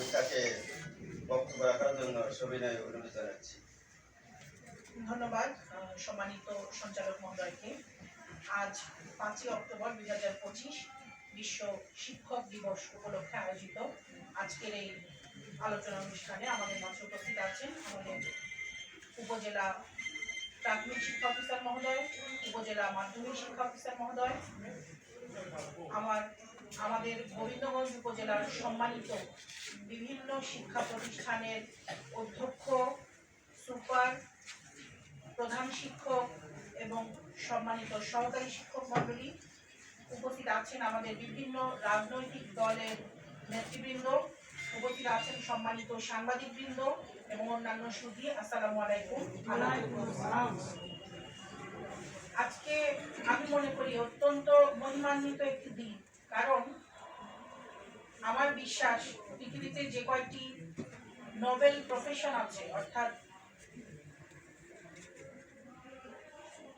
আমি তাকে বক্তব্য রাখার জন্য সবিনয় অনুরোধ জানাচ্ছি। ধন্যবাদ সম্মানিত সঞ্চালক মহোদয়কে। আজ পাঁচই অক্টোবর দুই হাজার পঁচিশ বিশ্ব শিক্ষক দিবস উপলক্ষে আয়োজিত আজকের এই আলোচনা অনুষ্ঠানে আমাদের মাঝে উপস্থিত আছেন আমাদের উপজেলা প্রাথমিক শিক্ষা অফিসার মহোদয়, উপজেলা মাধ্যমিক শিক্ষা অফিসার মহোদয়, আমার আমাদের গোবিন্দগঞ্জ উপজেলার সম্মানিত বিভিন্ন শিক্ষা প্রতিষ্ঠানের অধ্যক্ষ, সুপার, প্রধান শিক্ষক এবং সম্মানিত সহকারী শিক্ষক মণ্ডলী উপস্থিত আছেন আমাদের বিভিন্ন রাজনৈতিক দলের নেতৃবৃন্দ, উপস্থিত আছেন সম্মানিত সাংবাদিকবৃন্দ এবং অন্যান্য সুধী, আসসালামু আলাইকুম। আজকে আমি মনে করি অত্যন্ত মহিমান্বিত একটি দিন। কারণ আমার বিশ্বাস পৃথিবীতে যে কয়টি নোবেল প্রফেশন আছে, অর্থাৎ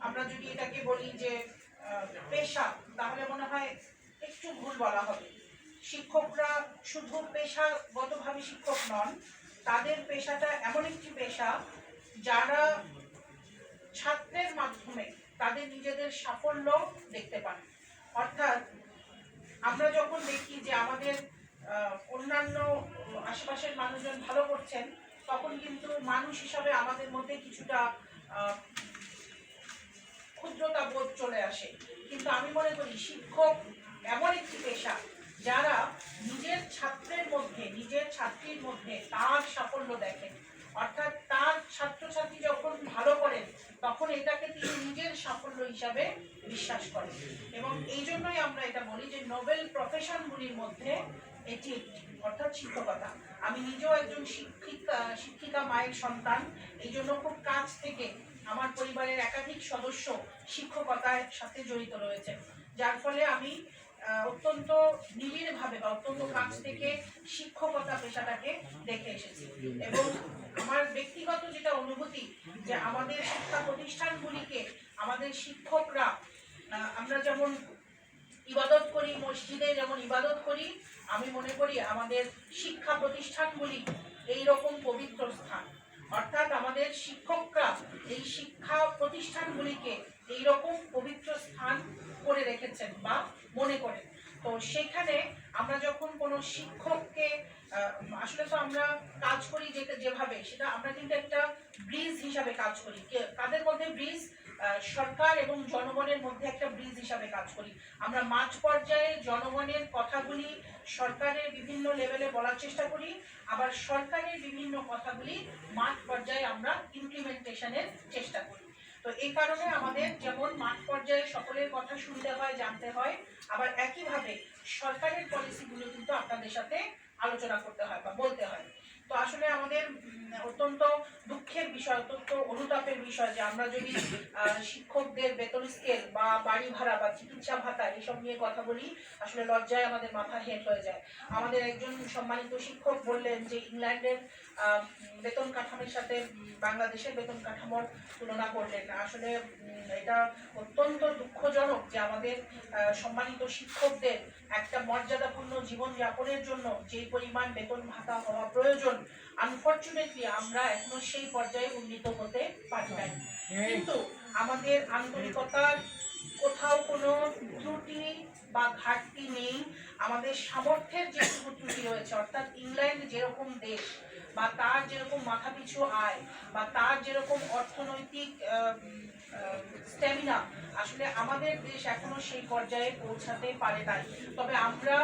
আমরা যদি এটাকে বলি যে পেশা, তাহলে মনে হয় একটু ভুল বলা হবে। শিক্ষকরা শুধু পেশাগতভাবে শিক্ষক নন, তাদের পেশাটা এমন একটি পেশা যারা ছাত্রের মাধ্যমে তাদের নিজেদের সাফল্য দেখতে পান অর্থাৎ আমরা যখন দেখি যে আমাদের অন্যান্য আশেপাশের মানুষজন ভালো করছেন, তখন কিন্তু মানুষ হিসাবে আমাদের মধ্যে কিছুটা ক্ষুদ্রতা বোধ চলে আসে। কিন্তু আমি মনে করি শিক্ষক এমন একটি পেশা যারা নিজের ছাত্রের মধ্যে, নিজের ছাত্রীর মধ্যে তার সাফল্য দেখেন। অর্থাৎ তার ছাত্রছাত্রী যখন ভালো করেন তখন এটাকে তিনি নিজের সাফল্য হিসাবে বিশ্বাস করেন। এবং এই জন্যই আমরা এটা বলি যে নোবেল প্রফেশনগুলির মধ্যে এটি একটি, অর্থাৎ শিক্ষকতা। আমি নিজেও একজন শিক্ষিকা শিক্ষিকা মায়ের সন্তান। এই জন্য খুব কাছ থেকে আমার পরিবারের একাধিক সদস্য শিক্ষকতার সাথে জড়িত রয়েছে। যার ফলে আমি অত্যন্ত নিবিড়ভাবে বা অত্যন্ত কাছ থেকে শিক্ষকতা পেশাটাকে দেখে এসেছি। এবং আমার ব্যক্তিগত যেটা অনুভূতি, যে আমাদের শিক্ষা প্রতিষ্ঠানগুলিকে, আমাদের শিক্ষকরা আমরা যেমন ইবাদত করি, মসজিদে যেমন ইবাদত করি, আমি মনে করি আমাদের শিক্ষা প্রতিষ্ঠানগুলি এই রকম পবিত্র স্থান। অর্থাৎ আমাদের শিক্ষকরা এই শিক্ষা প্রতিষ্ঠানগুলিকে এই রকম পবিত্র স্থান করে রেখেছেন বা মনে করেন। তো সেখানে আমরা যখন কোনো শিক্ষককে আসলে তো আমরা কাজ করি যেটা, যেভাবে, সেটা আমরা কিন্তু একটা ব্রিজ হিসাবে কাজ করি। কাদের মধ্যে ব্রিজ সরকার এবং জনগণের মধ্যে একটা ব্রিজ হিসাবে কাজ করি। আমরা মাঝ পর্যায়ে জনগণের কথাগুলি সরকারের বিভিন্ন লেভেলে বলার চেষ্টা করি, আবার সরকারের বিভিন্ন কথাগুলি মাঠ পর্যায়ে আমরা ইমপ্লিমেন্টেশনের চেষ্টা করি। তো এই কারণে আমাদের যেমন মাঠ পর্যায়ে সকলের কথা শুনতে হয়, জানতে হয়, আবার একইভাবে সরকারের পলিসিগুলো কিন্তু আপনাদের সাথে আলোচনা করতে হয় বা বলতে হয়। তো আসলে আমাদের অত্যন্ত দুঃখের বিষয়, অত্যন্ত অনুতাপের বিষয় যে আমরা যদি শিক্ষকদের বেতন স্কেল বা বাড়ি ভাড়া বা চিকিৎসা ভাতা এসব নিয়ে কথা বলি, আসলে লজ্জায় আমাদের মাথা হেট হয়ে যায়। আমাদের একজন সম্মানিত শিক্ষক বললেন যে ইংল্যান্ডের বেতন কাঠামোর সাথে বাংলাদেশের বেতন কাঠামোর তুলনা করলেন। আসলে এটা অত্যন্ত দুঃখজনক যে আমাদের সম্মানিত শিক্ষকদের একটা মর্যাদাপূর্ণ জীবন যাপনের জন্য যে পরিমাণ বেতন ভাতা হওয়া প্রয়োজন আনফর্চুনেটলি আমরা এখনও সেই পর্যায়ে উন্নীত হতে পারি নাই। কিন্তু আমাদের আন্তরিকতার কোথাও কোনো ত্রুটি বা ঘাটতি নেই। আমাদের সামর্থ্যের যেটুকু ত্রুটি রয়েছে, অর্থাৎ ইংল্যান্ড যেরকম দেশ বা তার যেরকম মাথাপিছু আয় বা তার যেরকম অর্থনৈতিক স্ট্যামিনা আসলে আমাদের দেশ এখনও সেই পর্যায়ে পৌঁছাতে পারে নাই। তবে আমরা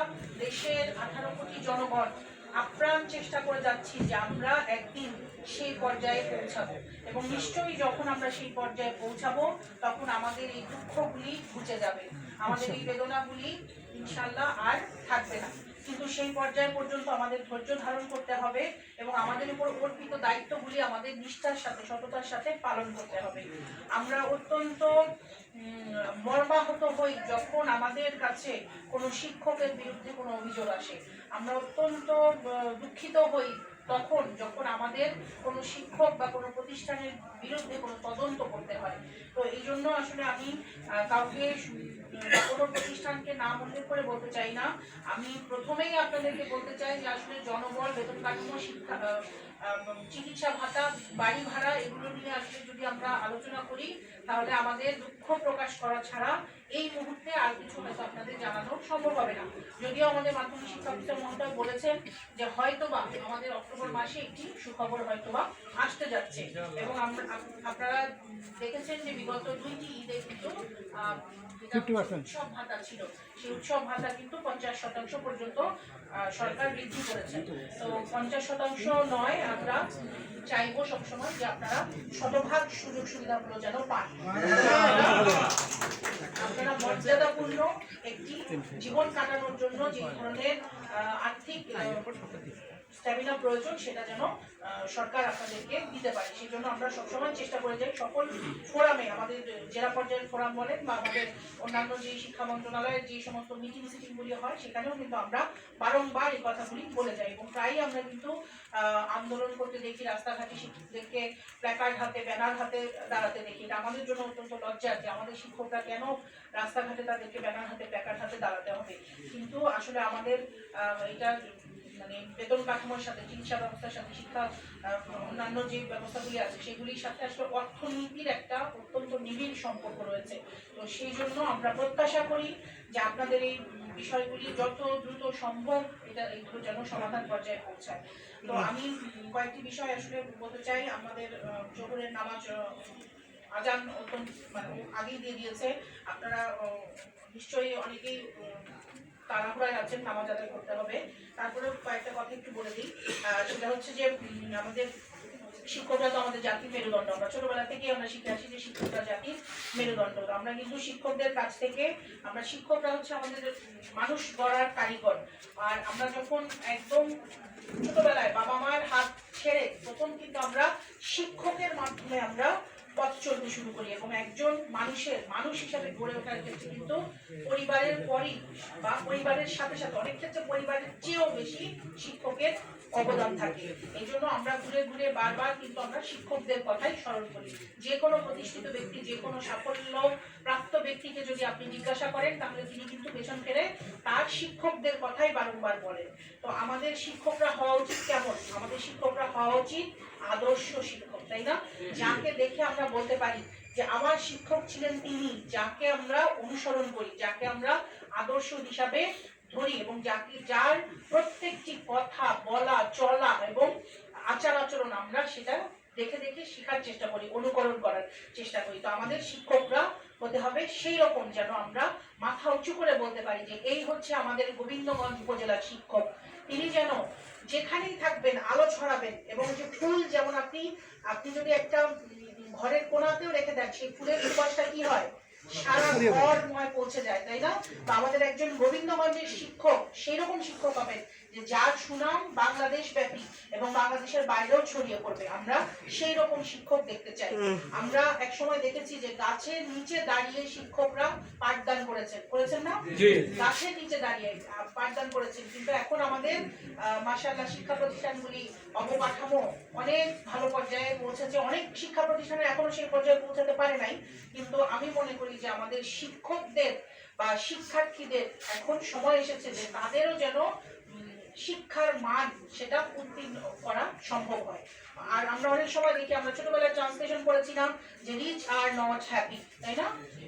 দেশের আঠারো কোটি জনগণ আপ্রাণ চেষ্টা করে যাচ্ছি যে আমরা একদিন সেই পর্যায়ে পৌঁছাবো। এবং নিশ্চয়ই যখন আমরা সেই পর্যায়ে পৌঁছাবো, তখন আমাদের এই দুঃখগুলি ঘুচে যাবে। আমাদের এই বেদনাগুলি ইনশাল্লাহ আর থাকবে না। কিন্তু সেই পর্যায় পর্যন্ত আমাদের ধৈর্য ধারণ করতে হবে এবং আমাদের উপর অর্পিত দায়িত্বগুলি আমাদের নিষ্ঠার সাথে, সততার সাথে পালন করতে হবে। আমরা অত্যন্ত মর্মাহত হই যখন আমাদের কাছে কোনো শিক্ষকের বিরুদ্ধে কোনো অভিযোগ আসে। আমরা অত্যন্ত দুঃখিত হই তখন যখন আমাদের কোনো শিক্ষক বা কোনো প্রতিষ্ঠানের বিরুদ্ধে কোনো তদন্ত করতে হয়। তো এই জন্য আসলে আমি কাউকে কোনো প্রতিষ্ঠানকে নাম উল্লেখ করে বলতে চাই না। আমি প্রথমেই আপনাদেরকে বলতে চাই যে আসলে জনবল, বেতন কাঠামো, শিক্ষা চিকিৎসা ভাতা বাড়ি ভাড়া এগুলো নিয়ে আসলে যদি আমরা আলোচনা করি তাহলে আমাদের দুঃখ প্রকাশ করা ছাড়া এই মুহূর্তে আর কিছু হয়তো আপনাদের জানানো সম্ভব হবে না। যদিও আমাদের মাধ্যমিক শিক্ষা অফিসার মহোদয় বলেছেন যে হয়তোবা আমাদের অক্টোবর মাসে একটি সুখবর হয়তোবা আসতে যাচ্ছে। এবং আমরা আপনারা দেখেছেন যে বিগত দুইটি ঈদে কিন্তু আহ, উৎসব ভাতা ছিল। সেই উৎসব ভাতা কিন্তু পঞ্চাশ শতাংশ পর্যন্ত সরকার বৃদ্ধি করেছে। তো পঞ্চাশ শতাংশ নয় আমরা চাইব সবসময় যে আপনারা শতভাগ সুযোগ সুবিধাগুলো যেন পান। আপনারা মর্যাদাপূর্ণ একটি জীবন কাটানোর জন্য যে ধরনের আর্থিক স্ট্যামিনা প্রয়োজন সেটা যেন সরকার আপনাদেরকে দিতে পারে। সেই জন্য আমরা সবসময় চেষ্টা করে যাই সকল ফোরামে আমাদের জেলা পর্যায়ের ফোরাম বলেন বা আমাদের অন্যান্য যে শিক্ষা মন্ত্রণালয়ের যে সমস্ত মিটিং সিটিংগুলি হয় সেখানেও কিন্তু আমরা বারংবার এই কথাগুলি বলে যাই। এবং প্রায়ই আমরা কিন্তু আহ, আন্দোলন করতে দেখি, রাস্তাঘাটে শিক্ষকদেরকে প্ল্যাকার্ড হাতে ব্যানার হাতে দাঁড়াতে দেখি। এটা আমাদের জন্য অত্যন্ত লজ্জা যে আমাদের শিক্ষকরা কেন রাস্তাঘাটে তাদেরকে ব্যানার হাতে প্ল্যাকার্ড হাতে দাঁড়াতে হবে কিন্তু আসলে আমাদের এটা মানে বেতন কাঠামোর সাথে চিকিৎসা ব্যবস্থার সাথে শিক্ষা অন্যান্য যে ব্যবস্থাগুলি আছে সেগুলির সাথে আসলে অর্থনীতির একটা অত্যন্ত নিবিড় সম্পর্ক রয়েছে। তো সেই জন্য আমরা প্রত্যাশা করি যে আপনাদের এই বিষয়গুলি যত দ্রুত সম্ভব এটা এগুলো যেন সমাধান পর্যায়ে পৌঁছায়। তো আমি কয়েকটি বিষয় আসলে বলতে চাই। আমাদের জোহরের নামাজ আজান অত্যন্ত মানে আগেই দিয়ে দিয়েছে। আপনারা নিশ্চয়ই অনেকেই তাড়াহুড়ায় আছেন নামাজ আদায় করতে হবে। তারপরে কয়েকটা কথা একটু বলে দিই। সেটা হচ্ছে যে আমাদের শিক্ষকরা তো আমাদের জাতির মেরুদণ্ড। আমরা ছোটবেলা থেকেই আমরা শিখে আসি যে শিক্ষকরা জাতির মেরুদণ্ড। আমরা কিন্তু শিক্ষকদের কাছ থেকে, আমরা শিক্ষকরা হচ্ছে আমাদের মানুষ গড়ার কারিগর। আর আমরা যখন একদম ছোটবেলায় বাবা মায়ের হাত ছেড়ে প্রথম কিন্তু আমরা শিক্ষকের মাধ্যমে আমরা পথ চলতে শুরু করি এবং একজন মানুষের, মানুষ হিসাবে গড়ে ওঠার ক্ষেত্রে কিন্তু পরিবারের পরই বা পরিবারের সাথে সাথে অনেক ক্ষেত্রে পরিবারের চেয়েও বেশি শিক্ষকের অবদান থাকে। এই জন্য আমরা ঘুরে ঘুরে বারবার কিন্তু আমরা শিক্ষকদের কথাই স্মরণ করি। যে কোনো প্রতিষ্ঠিত ব্যক্তি, যে কোনো সাফল্য প্রাপ্ত ব্যক্তিকে যদি আপনি জিজ্ঞাসা করেন, তাহলে তিনি কিন্তু পেছন ফেরে তার শিক্ষকদের কথাই বারংবার বলেন। তো আমাদের শিক্ষকরা হওয়া উচিত কেমন? আমাদের শিক্ষকরা হওয়া উচিত আদর্শ শিক্ষক। তাই না? যাকে দেখে আমরা বলতে পারি যে আমার শিক্ষক ছিলেন তিনি, যাকে আমরা অনুসরণ করি, যাকে আমরা আদর্শ হিসাবে ধরি এবং যাকে, যার প্রত্যেকটি কথা বলা, চলা এবং আচার আচরণ আমরা সেটা দেখে দেখে শেখার চেষ্টা করি, অনুকরণ করার চেষ্টা করি। তো আমাদের শিক্ষকরা হতে হবে সেই রকম যেন আমরা মাথা উঁচু করে বলতে পারি যে এই হচ্ছে আমাদের গোবিন্দগঞ্জ উপজেলার শিক্ষক। তিনি যেন যেখানেই থাকবেন আলো ছড়াবেন এবং যে ফুল যেমন আপনি আপনি যদি একটা ঘরের কোনাতেও রেখে দেন সেই ফুলের সুবাসটা কি হয়? সারা ঘরময় পৌঁছে যায় তাই না? তো আমাদের একজন গোবিন্দগঞ্জের শিক্ষক সেই রকম শিক্ষক হবেন যে যার সুনাম বাংলাদেশ ব্যাপী এবং বাংলাদেশের বাইরেও ছড়িয়ে পড়বে। আমরা সেই রকম শিক্ষক দেখতে চাই। আমরা এক সময় দেখেছি যে গাছের নিচে দাঁড়িয়ে শিক্ষকরা পাঠদান করেছেন। করেছেন না? গাছের নিচে দাঁড়িয়ে পাঠদান করেছেন। কিন্তু এখন আমাদের মাসাল্লাহ শিক্ষা প্রতিষ্ঠানগুলি অবকাঠামো অনেক ভালো পর্যায়ে পৌঁছেছে। অনেক শিক্ষা প্রতিষ্ঠানে এখনও সেই পর্যায়ে পৌঁছাতে পারে নাই। কিন্তু আমি মনে করি যে আমাদের শিক্ষকদের বা শিক্ষার্থীদের এখন সময় এসেছে যে তাদেরও যেন শিক্ষার মান সেটা উত্তীর্ণ করা সম্ভব হয়। আর আমরা অনেক সময় দেখি আমরা ছোটবেলায় ট্রান্সলেশন করেছিলাম যে রিচ আর নট হ্যাপি তাই না?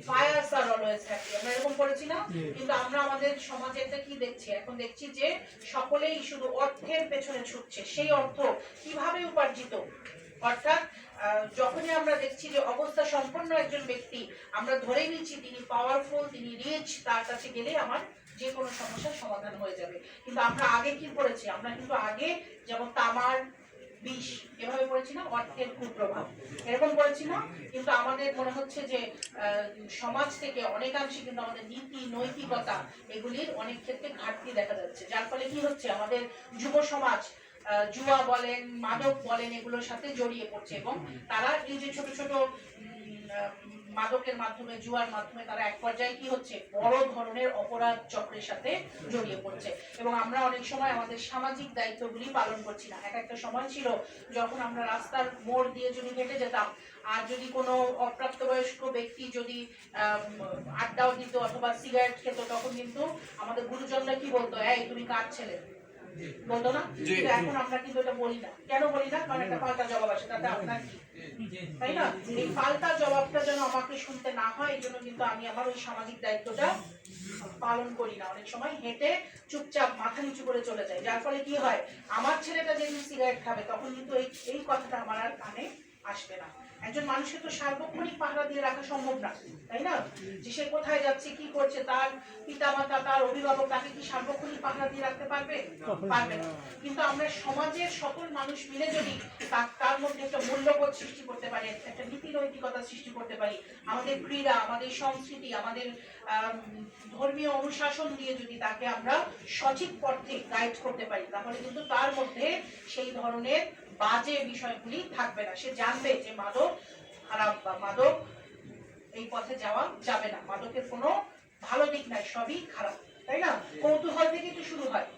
ফায়ার্স আর অলওয়েজ হ্যাপি আমরা এরকম করেছি না কিন্তু আমরা আমাদের সমাজেতে কি দেখছি? এখন দেখছি যে সকলেই শুধু অর্থের পেছনে ছুটছে সেই অর্থ কীভাবে উপার্জিত? অর্থাৎ যখনই আমরা দেখছি যে অবস্থা সম্পন্ন একজন ব্যক্তি আমরা ধরে নিচ্ছি তিনি পাওয়ারফুল তিনি রিচ তার কাছে গেলে আমার যে কোনো সমস্যার সমাধান হয়ে যাবে। কিন্তু আমরা আগে কি করেছি? আমরা কিন্তু আগে যেমন তামার বিষ এভাবে পড়েছি না, অর্থের কুপ্রভাব। এরকম করেছি না, কিন্তু আমাদের মনে হচ্ছে যে সমাজ থেকে অনেকাংশে কিন্তু আমাদের নীতি, নৈতিকতা এগুলির অনেক ক্ষেত্রে ঘাটতি দেখা যাচ্ছে। যার ফলে কি হচ্ছে? আমাদের যুব সমাজ জুয়া বলেন, মাদক বলেন এগুলোর সাথে জড়িয়ে পড়ছে এবং তারা এই যে ছোট ছোট মাদকের মাধ্যমে, জুয়ার মাধ্যমে তারা এক পর্যায়ে কি হচ্ছে? বড় ধরনের অপরাধ চক্রের সাথে জড়িয়ে পড়ছে। এবং আমরা অনেক সময় আমাদের সামাজিক দায়িত্বগুলি পালন করছি না। এক একটা সময় ছিল যখন আমরা রাস্তার মোড় দিয়ে যদি হেঁটে যেতাম, আর যদি কোনো অপ্রাপ্তবয়স্ক ব্যক্তি যদি আড্ডাও দিত অথবা সিগারেট খেত, তখন কিন্তু আমাদের গুরুজনরা কি বলতো, এই, তুমি কার ছেলে? বলতো এখন আমরা কিন্তু এটা বলি না। কেন বলি না? কারণ একটা পাল্টা জবাব আসে তাতে আপনার তাই না? এই পাল্টা জবাবটা যেন আমাকে শুনতে না হয় এই জন্য কিন্তু আমি আমার ওই সামাজিক দায়িত্বটা পালন করি না। অনেক সময় হেঁটে চুপচাপ মাথা নিচু করে চলে যায় যার ফলে কি হয়? আমার ছেলেটা যেদিন সিগারেট খাবে তখন কিন্তু এই এই কথাটা আমার আর কানে আসবে না। একজন মানুষকে তো সার্বক্ষণিক পাহারা দিয়ে রাখা সম্ভব না তাই না? যে সে কোথায় যাচ্ছে কি করছে তার পিতামাতা তার অভিভাবক তাকে কি সার্বক্ষণিক পাহারা দিয়ে রাখতে পারবে? পারবে না। কিন্তু আমরা সমাজের সকল মানুষ মিলে যদি তার মধ্যে একটা মূল্যবোধ সৃষ্টি করতে পারি একটা নীতি নৈতিকতা সৃষ্টি করতে পারি আমাদের ক্রীড়া আমাদের সংস্কৃতি আমাদের আম, ধর্মীয় অনুশাসন দিয়ে যদি তাকে আমরা সঠিক পথে গাইড করতে পারি তাহলে কিন্তু তার মধ্যে সেই ধরনের বাজে বিষয়গুলি থাকবে না। সে জানবে যে মাদক, খারাপ বা মাদক, এই পথে যাওয়া যাবে না। মাদকের কোনো ভালো দিক নাই, সবই খারাপ, তাই না? কৌতূহল থেকে তো শুরু হয়।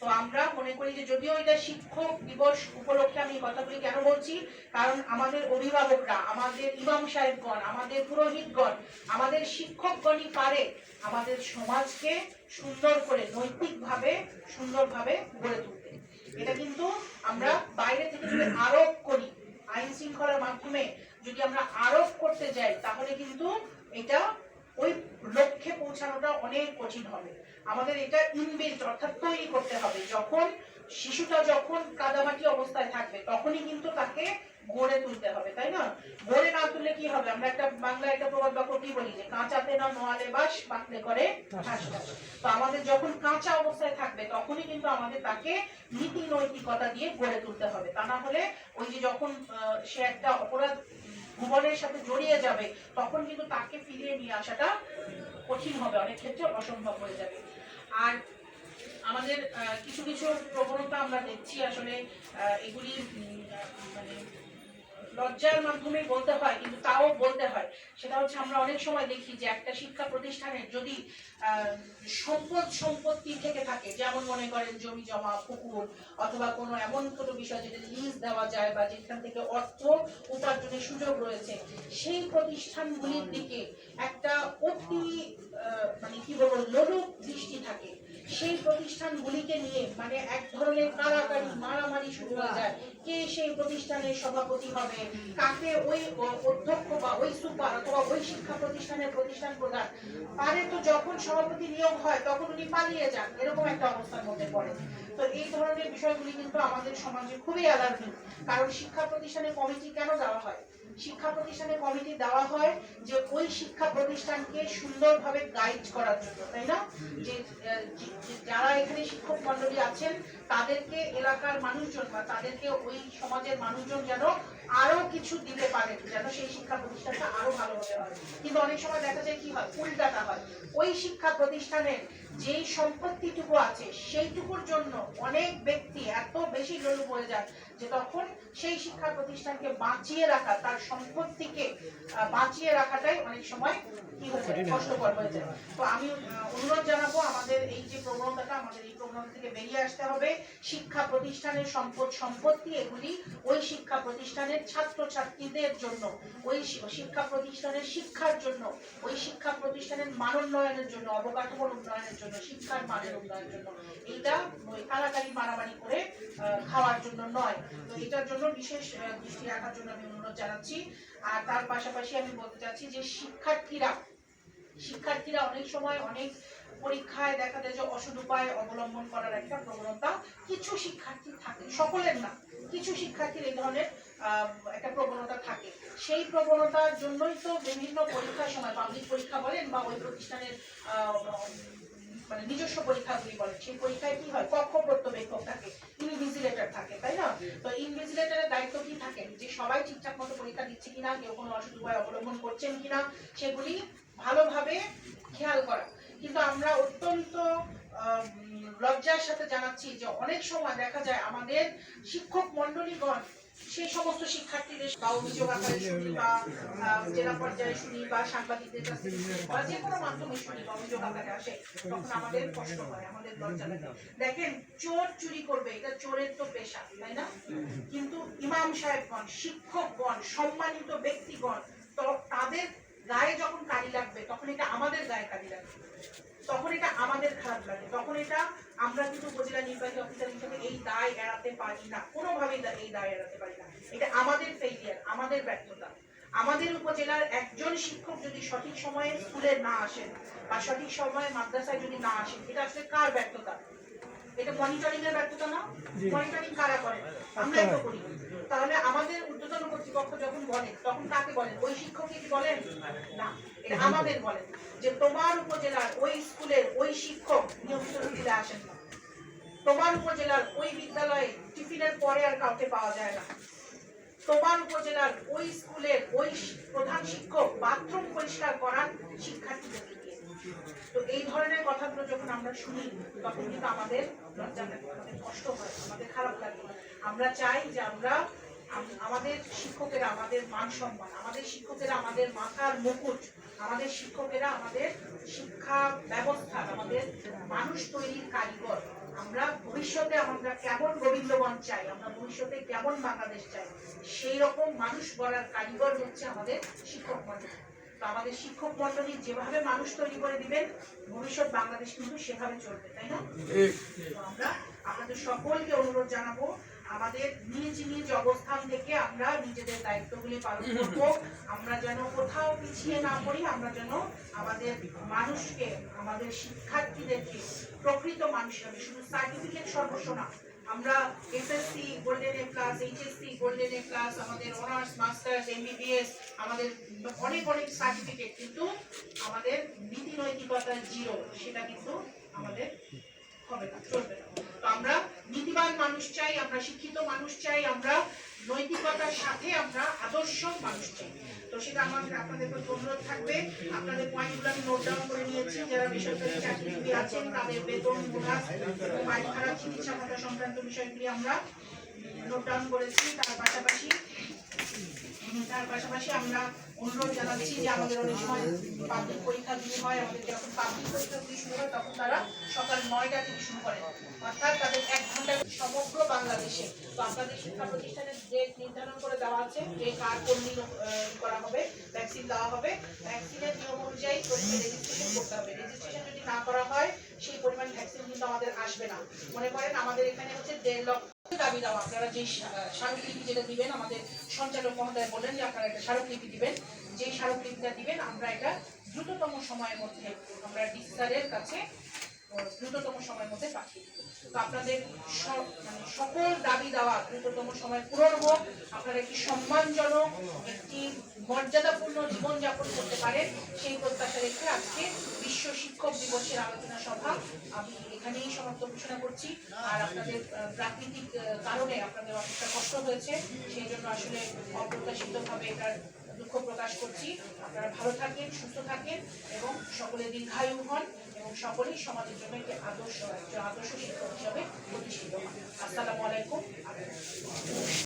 তো আমরা মনে করি যে যদিও এটা শিক্ষক দিবস উপলক্ষে আমি কথাগুলি কেন বলছি, কারণ আমাদের অভিভাবকরা, আমাদের ইমাম সাহেবগণ, আমাদের পুরোহিতগণ, আমাদের শিক্ষকগণই পারে আমাদের সমাজকে সুন্দর করে, নৈতিকভাবে সুন্দরভাবে গড়ে তুলতে। এটা কিন্তু আমরা বাইরে থেকে যদি আরোপ করি আইন শৃঙ্খলার মাধ্যমে যদি আমরা আরোপ করতে যাই তাহলে কিন্তু এটা ওই লক্ষ্যে পৌঁছানোটা অনেক কঠিন হবে। আমাদের এটা ইনবিল্ট অর্থাৎ তৈরি করতে হবে। যখন শিশুটা যখন কাদামাটি অবস্থায় থাকবে তখনই কিন্তু তাকে গড়ে তুলতে হবে তাই না? গড়ে না তুললে কি হবে? আমরা একটা বাংলায় একটা প্রবাদ বাক্য কি বলি যে কাঁচাতে না নোয়ালে বাস পাকলে করে। তো আমাদের যখন কাঁচা অবস্থায় থাকবে তখনই কিন্তু আমাদের তাকে নীতি নৈতিকতা দিয়ে গড়ে তুলতে হবে। তা না হলে ওই যে যখন আহ, সে একটা অপরাধ ভুবনের সাথে জড়িয়ে যাবে, তখন কিন্তু তাকে ফিরিয়ে নিয়ে আসাটা কঠিন হবে, অনেক ক্ষেত্রে অসম্ভব হয়ে যাবে। আর আমাদের কিছু কিছু প্রবণতা আমরা দেখছি আসলে এগুলি মানে লজ্জার মাধ্যমে বলতে হয়, কিন্তু তাও বলতে হয়। সেটা হচ্ছে আমরা অনেক সময় দেখি যে একটা শিক্ষা প্রতিষ্ঠানের যদি সম্পদ সম্পত্তি থেকে থাকে, যেমন মনে করেন জমি জমা, পুকুর, অথবা কোনো এমন কোনো বিষয় যেটা লিজ দেওয়া যায় বা যেখান থেকে অর্থ উপার্জনের সুযোগ রয়েছে, সেই প্রতিষ্ঠানগুলির দিকে একটা অতি মানে কি বলব, লোলুপ দৃষ্টি থাকে। সেই প্রতিষ্ঠানগুলিকে নিয়ে মানে এক ধরনের কারাকারি মারামারি শুরু হয়ে যায়। কে সেই প্রতিষ্ঠানের সভাপতি হবে? কাকে ওই অধ্যক্ষ বা ওই সুপার অথবা ওই শিক্ষা প্রতিষ্ঠানের প্রতিষ্ঠান প্রধান? পারে তো যখন সভাপতি নিয়োগ হয়, তখন উনি পালিয়ে যান। এরকম একটা অবস্থার মধ্যে পড়ে। তো এই ধরনের বিষয়গুলি কিন্তু আমাদের সমাজে খুবই অ্যালার্মিং কারণ শিক্ষা প্রতিষ্ঠানে কমিটি কেন দেওয়া হয়? শিক্ষা প্রতিষ্ঠানে কমিটি দেওয়া হয় যে ওই শিক্ষা প্রতিষ্ঠানকে সুন্দরভাবে গাইড করার জন্য, তাই না? যে যারা এখানে শিক্ষক মন্ডলী আছেন তাদেরকে এলাকার মানুষজন বা তাদেরকে ওই সমাজের মানুষজন যেন আরও কিছু দিতে পারেন, যেন সেই শিক্ষা প্রতিষ্ঠানটা আরও ভালো হতে হয় কিন্তু অনেক সময় দেখা যায় কি হয় উল্টাটা হয়। ওই শিক্ষা প্রতিষ্ঠানের যেই সম্পত্তিটুকু আছে, সেইটুকুর জন্য অনেক ব্যক্তি এত বেশি লোলুপ হয়ে যায় যে তখন সেই শিক্ষা প্রতিষ্ঠানকে বাঁচিয়ে রাখা, তার সম্পত্তিকে বাঁচিয়ে রাখাটাই অনেক সময় কি হয়ে যায়, কষ্টকর হয়ে যায়। তো আমি অনুরোধ জানাব আমাদের এই যে প্রবণতাটা, আমাদের এই প্রবণতা থেকে বেরিয়ে আসতে হবে। শিক্ষা প্রতিষ্ঠানের সম্পদ সম্পত্তি এগুলি ওই শিক্ষা প্রতিষ্ঠানের ছাত্র ছাত্রীদের জন্য, ওই শিক্ষা প্রতিষ্ঠানের শিক্ষার জন্য, ওই শিক্ষা প্রতিষ্ঠানের মান উন্নয়নের জন্য অবকাঠামোর উন্নয়নের জন্য, শিক্ষার মানের উন্নয়নের জন্য। এইটা কারাকারি মারামারি করে খাওয়ার জন্য নয়। তো এটার জন্য বিশেষ দৃষ্টি রাখার জন্য আমি অনুরোধ জানাচ্ছি। আর তার পাশাপাশি আমি বলতে চাচ্ছি যে শিক্ষার্থীরা শিক্ষার্থীরা অনেক সময় অনেক পরীক্ষায় দেখা যায় যে অসৎ উপায় অবলম্বন করার একটা প্রবণতা কিছু শিক্ষার্থী থাকে, সকলের না, কিছু শিক্ষার্থীর এই ধরনের একটা প্রবণতা থাকে। সেই প্রবণতার জন্যই তো বিভিন্ন পরীক্ষার সময়, পাবলিক পরীক্ষা বলেন বা ওই প্রতিষ্ঠানের মানে নিজস্ব পরীক্ষাগুলি বলেন, সেই পরীক্ষায় কি হয়? কক্ষ পর্যবেক্ষক থাকে, ইনভিজিলেটর থাকে, তাই না? তো ইনভিজিলেটরের দায়িত্ব কি থাকে? যে সবাই ঠিকঠাক মতো পরীক্ষা দিচ্ছে কিনা, কেউ কোনো উপায় অবলম্বন করছেন কিনা, সেগুলি ভালোভাবে খেয়াল করা। কিন্তু আমরা অত্যন্ত লজ্জার সাথে জানাচ্ছি যে অনেক সময় দেখা যায় আমাদের শিক্ষক মন্ডলীগণ সেই সমস্ত শিক্ষার্থীদের বা অভিযোগ আকারে শুনি বা জেলা পর্যায়ে শুনি বা সাংবাদিকদের কাছ বা যে কোনো মাধ্যমে শুনি বা অভিযোগ আকারে আসে, তখন আমাদের কষ্ট হয়, আমাদের লজ্জা লাগে। দেখেন, চোর চুরি করবে, এটা চোরের তো পেশা, তাই না? কিন্তু ইমাম সাহেবগণ, শিক্ষকগণ, সম্মানিত ব্যক্তিগণ, তো তাদের গায়ে যখন কালি লাগবে, তখন এটা আমাদের গায়ে কালি লাগবে। তখন এটা আমাদের খারাপ লাগে। তখন এটা আমরা কিন্তু উপজেলা নির্বাহী অফিসার হিসেবে এই দায় এড়াতে পারি না। কোনোভাবেই এই দায় এড়াতে পারি না। এটা আমাদের ফেইলিয়ার আমাদের ব্যর্থতা। আমাদের উপজেলার একজন শিক্ষক যদি সঠিক সময়ে স্কুলে না আসেন বা সঠিক সময়ে মাদ্রাসায় যদি না আসেন এটা আসলে কার ব্যর্থতা? এটা মনিটরিং এর ব্যর্থতা না? মনিটরিং কারা করে? আমরাই তো করি। তাহলে আমাদের ঊর্ধ্বতন কর্তৃপক্ষ যখন বলে, তখন কাকে বলেন? ওই শিক্ষককে কি বলেন? না আমাদের বলেন যে তোমার উপজেলার ওই স্কুলের ওই শিক্ষক নিয়মিত স্কুলে আসেন না। তোমার উপজেলার ওই বিদ্যালয়ে টিফিনের পরে আর কাউকে পাওয়া যায় না। তোমার উপজেলার ওই স্কুলের ওই প্রধান শিক্ষক বাথরুম পরিষ্কার করান শিক্ষার্থীদেরকে দিয়ে। তো এই ধরনের কথাগুলো যখন আমরা শুনি, তখন কিন্তু আমাদের লজ্জা লাগে, আমাদের কষ্ট হয়, আমাদের খারাপ লাগে। আমরা চাই যে আমরা আম- আমাদের শিক্ষকেরা আমাদের মান সম্মান আমাদের শিক্ষকেরা আমাদের মাথার মুকুট আমাদের শিক্ষকেরা আমাদের শিক্ষা ব্যবস্থা আমাদের মানুষ তৈরির কারিগর। আমরা ভবিষ্যতে আমরা কেমন গোবিন্দগঞ্জ চাই আমরা ভবিষ্যতে কেমন বাংলাদেশ চাই সেই রকম মানুষ গড়ার কারিগর হচ্ছে আমাদের শিক্ষক মন্ডলী। তো আমাদের শিক্ষক মন্ডলী যেভাবে মানুষ তৈরি করে দিবেন ভবিষ্যৎ বাংলাদেশ কিন্তু সেভাবে চলবে তাই না? তো আমরা আপনাদের সকলকে অনুরোধ জানাব আমাদের নিজ নিজ অবস্থান থেকে আমরা নিজেদের দায়িত্বগুলি পালন করব আমরা যেন কোথাও পিছিয়ে না পড়ি আমরা যেন আমাদের মানুষকে আমাদের শিক্ষার্থীদেরকে প্রকৃত মানুষ হিসাবে শুধু সার্টিফিকেট সর্বস্ব না আমরা SSC golden A plus HSC golden A plus আমাদের অনার্স মাস্টার্স এমবিবিএস আমাদের অনেক অনেক সার্টিফিকেট কিন্তু আমাদের নীতি নৈতিকতা জিরো সেটা কিন্তু আমাদের হবে না চলবে না। তো আমরা নীতিবান মানুষ চাই, আমরা শিক্ষিত মানুষ চাই, আমরা নৈতিকতার সাথে আমরা আদর্শ মানুষ চাই। তো সেটা আমাদের আপনাদের প্রতি অনুরোধ থাকবে। আপনাদের পয়েন্টগুলো আমি নোট ডাউন করে নিয়েছি। যারা বেসরকারি চাকরিজীবী আছেন, তাদের বেতন বোনাস বাড়ি ভাড়া, চিকিৎসা ভাতা সংক্রান্ত বিষয়গুলি আমরা নোট ডাউন করেছি। তার পাশাপাশি তার পাশাপাশি আমরা অনুরোধ জানাচ্ছি যে আমাদের অনেক সময় পাবলিক পরীক্ষাগুলি হয়, আমাদের যখন পাবলিক পরীক্ষাগুলি শুরু হয়, তখন তারা সকাল নয়টা থেকে শুরু করে। অর্থাৎ তাদের এক ঘণ্টা সমগ্র বাংলাদেশে। তো আপনাদের শিক্ষা প্রতিষ্ঠানের ডেট নির্ধারণ করে দেওয়া আছে, যে কার দিন করা হবে ভ্যাকসিন দেওয়া হবে ভ্যাকসিনের নিয়ম অনুযায়ী প্রথমে রেজিস্ট্রেশন করতে হবে। রেজিস্ট্রেশন যদি না করা হয়, সেই পরিমাণ ভ্যাকসিন কিন্তু আমাদের আসবে না। মনে করেন আমাদের এখানে হচ্ছে দেড় লক্ষ দাবি দেওয়া আপনারা যে স্মারকলিপি যেটা দিবেন, আমাদের সঞ্চালক মহোদয় বললেন যে আপনারা একটা স্মারকলিপি দিবেন। যে স্মারকলিপিটা দিবেন, আমরা এটা দ্রুততম সময়ের মধ্যে, আমরা ডিসিসারের কাছে দ্রুততম সময়ের মধ্যে পাঠিয়ে তো আপনাদের মানে সকল দাবি দেওয়া দ্রুততম সময় পূরণ হোক, আপনারা একটি সম্মানজনক, একটি মর্যাদাপূর্ণ জীবনযাপন করতে পারেন। সেই প্রত্যাশা রেখে আজকে বিশ্ব শিক্ষক দিবসের আলোচনা সভা আমি এখানেই সমাপ্ত ঘোষণা করছি। আর আপনাদের প্রাকৃতিক কারণে আপনাদের অনেকটা কষ্ট হয়েছে, সেই জন্য আসলে অপ্রত্যাশিতভাবে এটার দুঃখ প্রকাশ করছি। আপনারা ভালো থাকেন, সুস্থ থাকেন এবং সকলে দীর্ঘায়ু হন। এবং সকলেই সমাজের জন্য একটি আদর্শ একজন আদর্শ শিক্ষক হিসাবে প্রতিষ্ঠিত। আসসালামু আলাইকুম।